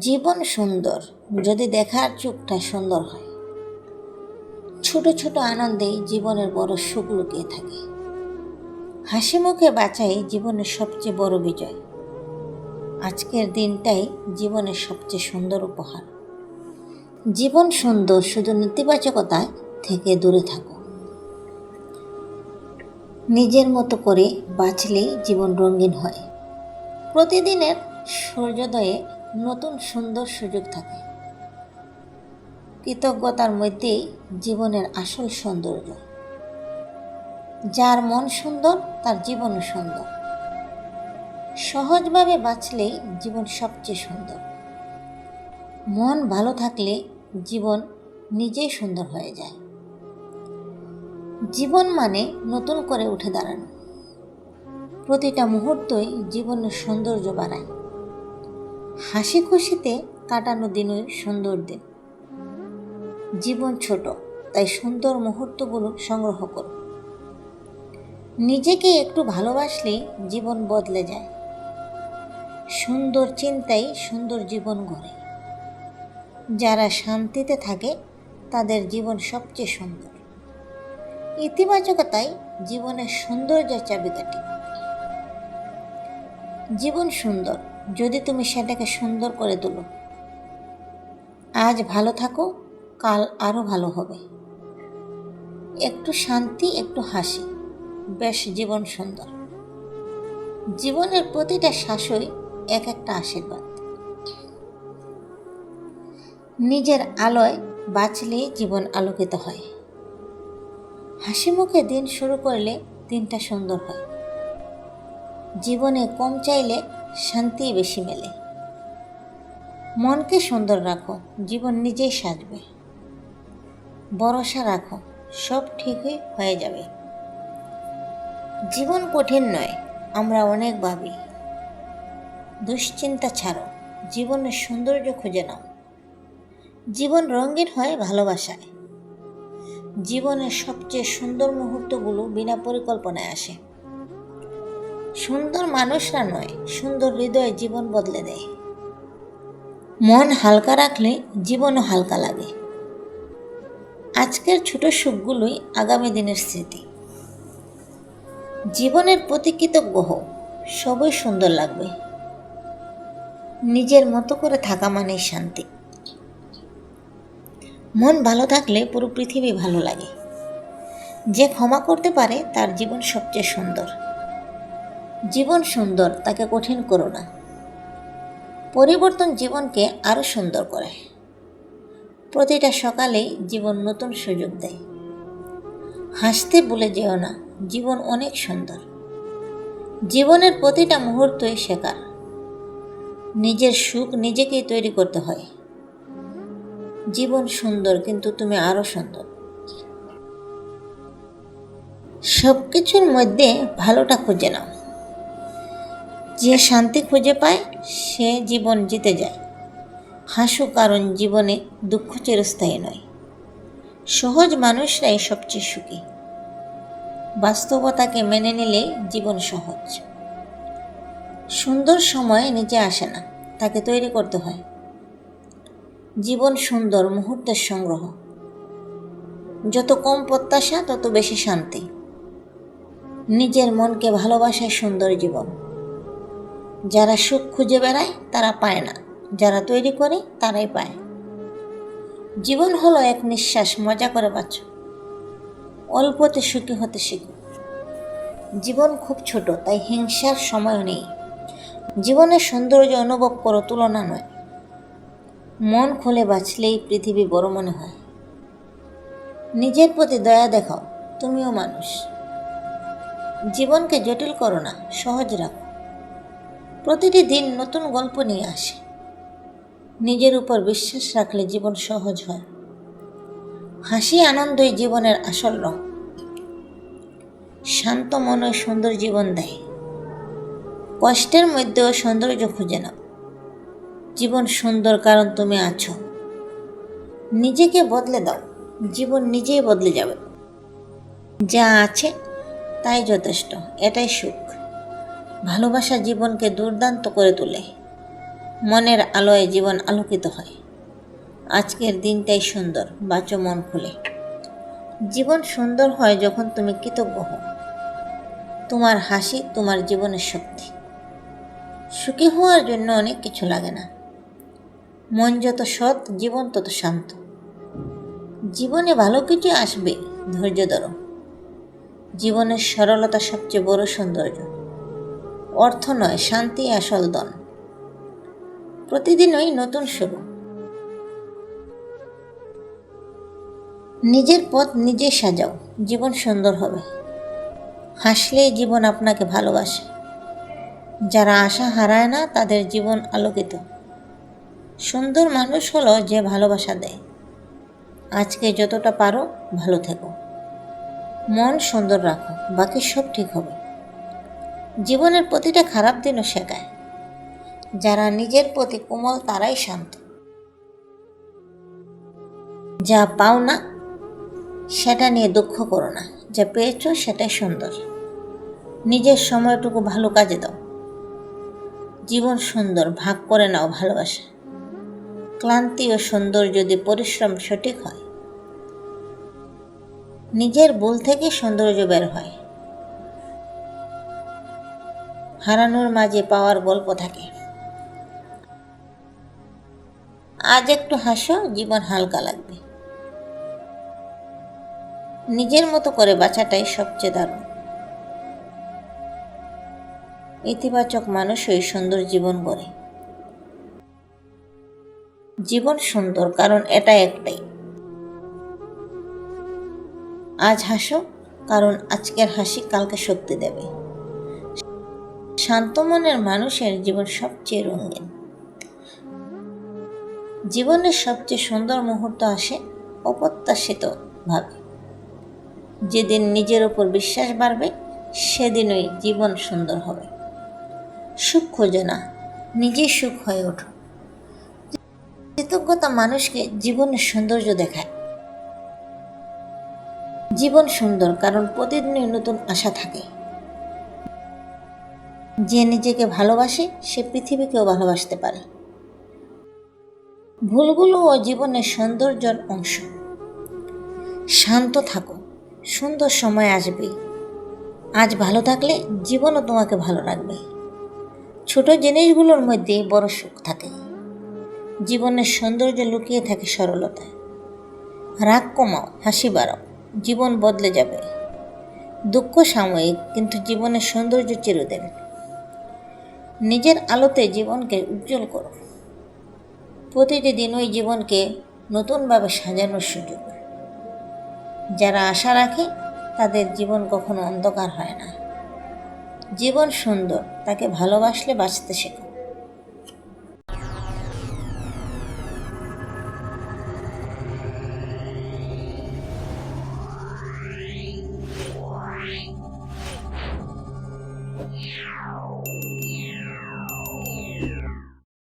জীবন সুন্দর, যদি দেখার চোখটা সুন্দর হয়। ছোট ছোট আনন্দেই জীবনের বড় সুখ লুকিয়ে থাকে। হাসি মুখে বাঁচাই জীবনের সবচেয়ে বড় বিজয়। আজকের দিনটাই জীবনের সবচেয়ে সুন্দর উপহার। জীবন সুন্দর শুধু নেতিবাচকতায় থেকে দূরে থাকো। নিজের মতো করে বাঁচলেই জীবন রঙিন হয়। প্রতিদিনের সূর্যোদয়ে নতুন সুন্দর সুযোগ থাকে। কৃতজ্ঞতার মধ্যেই জীবনের আসল সৌন্দর্য। যার মন সুন্দর, তার জীবনও সুন্দর। সহজভাবে বাঁচলেই জীবন সবচেয়ে সুন্দর। মন ভালো থাকলে জীবন নিজেই সুন্দর হয়ে যায়। জীবন মানে নতুন করে উঠে দাঁড়ানো। প্রতিটা মুহূর্তই জীবনের সৌন্দর্য বাড়ায়। হাসি খুশিতে কাটানো দিনই সুন্দর দিন। জীবন ছোট, তাই সুন্দর মুহূর্তগুলো সংগ্রহ করো। নিজেকে একটু ভালোবাসলেই জীবন বদলে যায়। সুন্দর চিন্তাই সুন্দর জীবন গড়ে। যারা শান্তিতে থাকে, তাদের জীবন সবচেয়ে সুন্দর। ইতিবাচকতাই জীবনের সৌন্দর্যের চাবিকাঠি। জীবন সুন্দর যদি তুমি সেটাকে সুন্দর করে তোলো। আজ ভালো থাকো, কাল আরও ভালো হবে। একটু শান্তি, একটু হাসি। বেশ, জীবন সুন্দর। জীবনের প্রতিটা শ্বাসই এক একটা আশীর্বাদ। নিজের আলোয় বাঁচলেই জীবন আলোকিত হয়। হাসি মুখে দিন শুরু করলে দিনটা সুন্দর হয়। জীবনে কম চাইলে শান্তি বেশি মেলে। মনকে সুন্দর রাখো, জীবন নিজেই সাজবে। ভরসা রাখো, সব ঠিকই হয়ে যাবে। জীবন কঠিন নয়, আমরা অনেক ভাবি। দুশ্চিন্তা ছাড়ো, জীবনের সৌন্দর্য খুঁজে নাও। জীবন রঙিন হয় ভালোবাসায়। জীবনের সবচেয়ে সুন্দর মুহূর্তগুলো বিনা পরিকল্পনায় আসে। সুন্দর মানুষরা নয়, সুন্দর হৃদয়ে জীবন বদলে দেয়। মন হালকা রাখলে জীবনও হালকা লাগে। আজকের ছোট সুখগুলোই আগামী দিনের স্মৃতি। জীবনের প্রতি কৃতজ্ঞ হও, সবই সুন্দর লাগবে। নিজের মতো করে থাকা মানেই শান্তি। মন ভালো থাকলে পুরো পৃথিবী ভালো লাগে। যে ক্ষমা করতে পারে, তার জীবন সবচেয়ে সুন্দর। জীবন সুন্দর, তাকে কঠিন করো না। পরিবর্তন জীবনকে আরও সুন্দর করে। প্রতিটা সকালেই জীবন নতুন সুযোগ দেয়। হাসতে ভুলে যেও না, জীবন অনেক সুন্দর। জীবনের প্রতিটা মুহূর্তই শেখার। নিজের সুখ নিজেকেই তৈরি করতে হয়। জীবন সুন্দর, কিন্তু তুমি আরও সুন্দর। সব কিছুর মধ্যে ভালোটা খুঁজে নাও। যে শান্তি খুঁজে পায়, সে জীবন জিতে যায়। হাসু কারণ জীবনে দুঃখ চিরস্থায়ী নয়। সহজ মানুষরাই সবচেয়ে সুখী। বাস্তবতাকে মেনে নিলে জীবন সহজ। সুন্দর সময় নিজে আসে না, তাকে তৈরি করতে হয়। জীবন সুন্দর মুহূর্তের সংগ্রহ। যত কম প্রত্যাশা, তত বেশি শান্তি। নিজের মনকে ভালোবাসায় সুন্দর জীবন। যারা সুখ খুঁজে বেড়ায়, তারা পায় না। যারা তৈরি করে, তারাই পায়। জীবন হলো এক নিঃশ্বাস, মজা করে বাঁচ। অল্পতে সুখী হতে শিখো। জীবন খুব ছোট, তাই হিংসার সময় নেই। জীবনের সৌন্দর্য অনুভব করো, তুলনা নয়। মন খুলে বাঁচলেই পৃথিবী বড় মনে হয়। নিজের প্রতি দয়া দেখাও, তুমিও মানুষ। জীবনকে জটিল করো না, সহজ রাখো। প্রতিটি দিন নতুন গল্প নিয়ে আসে। নিজের উপর বিশ্বাস রাখলে জীবন সহজ হয়। হাসি আনন্দই জীবনের আসল রং। শান্ত মনে সুন্দর জীবন দেয়। কষ্টের মধ্যেও সৌন্দর্য খুঁজে নাও। জীবন সুন্দর কারণ তুমি আছো। নিজেকে বদলে দাও। জীবন নিজেই বদলে যাবে। যা আছে তাই যথেষ্ট। এটাই সুখ। ভালোবাসা জীবনকে দুর্দান্ত করে তোলে। মনের আলোয় জীবন আলোকিত হয়। আজকের দিনটাই সুন্দর, বাঁচো মন খুলে। জীবন সুন্দর হয় যখন তুমি কৃতজ্ঞ হও। তোমার হাসি তোমার জীবনের শক্তি। সুখী হওয়ার জন্য অনেক কিছু লাগে না। মন যত সৎ, জীবন তত শান্ত। জীবনে ভালো কিছু আসবে, ধৈর্য ধরো। জীবনের সরলতা সবচেয়ে বড় সৌন্দর্য। অর্থ নয়, শান্তি আসল দন প্রতিদিনই নতুন শুরু। নিজের পথ নিজে সাজাও, জীবন সুন্দর হবে। হাসলেই জীবন আপনাকে ভালোবাসে। যারা আশা হারায় না, তাদের জীবন আলোকিত। সুন্দর মানুষ হলো যে ভালোবাসা দেয়। আজকে যতটা পারো, ভালো থেকো। মন সুন্দর রাখো, বাকি সব ঠিক হবে। জীবনের প্রতিটা খারাপ দিনও শেখায়। যারা নিজের প্রতি কোমল, তারাই শান্ত। যা পাও না, সেটা নিয়ে দুঃখ করো না। যা পেয়েছ, সেটাই সুন্দর। নিজের সময়টুকু ভালো কাজে দাও। জীবন সুন্দর, ভাগ করে নাও ভালোবাসা। ক্লান্তি ও সুন্দর যদি পরিশ্রম সঠিক হয়, নিজের ভুল থেকে সৌন্দর্য বের হয়। হারানোর মাঝে পাওয়ার গল্প থাকে। আজ একটু হাসো, জীবন হালকা লাগবে। নিজের মতো করে বাঁচাটাই সবচেয়ে দারুণ। ইতিবাচক মানুষই সুন্দর জীবন গড়ে। জীবন সুন্দর, কারণ এটা একটাই। আজ হাসো, কারণ আজকের হাসি কালকে শক্তি দেবে। শান্ত মনের মানুষের জীবন সবচেয়ে রঙিন। জীবনের সবচেয়ে সুন্দর মুহূর্ত আসে অপ্রত্যাশিত ভাবে। যেদিন নিজের উপর বিশ্বাস বাড়বে, সেদিনই জীবন সুন্দর হবে। সুখ খোঁজো না, নিজেই সুখ হয়ে ওঠো। কৃতজ্ঞতা মানুষকে জীবনের সৌন্দর্য দেখায়। জীবন সুন্দর কারণ প্রতিদিনই নতুন আশা থাকে। যে নিজেকে ভালোবাসে, সে পৃথিবীকেও ভালোবাসতে পারে। ভুলগুলো ও জীবনের সৌন্দর্যের অংশ। শান্ত থাকো, সুন্দর সময় আসবে আজ ভালো থাকলে জীবনও তোমাকে ভালো রাখবে ছোট জিনিসগুলোর মধ্যে বড় সুখ থাকে। জীবনের সৌন্দর্য লুকিয়ে থাকে সরলতায়। রাগ কমাও, হাসি বাড়াও, জীবন বদলে যাবে। দুঃখ সাময়িক, কিন্তু জীবনের সৌন্দর্য চিরদিন। নিজের আলোতে জীবনকে উজ্জ্বল করো। প্রতিটি দিন ওই জীবনকে নতুনভাবে সাজানোর সুযোগ। যারা আশা রাখে, তাদের জীবন কখনো অন্ধকার হয় না। জীবন সুন্দর, তাকে ভালোবাসলে বাঁচতে শেখো।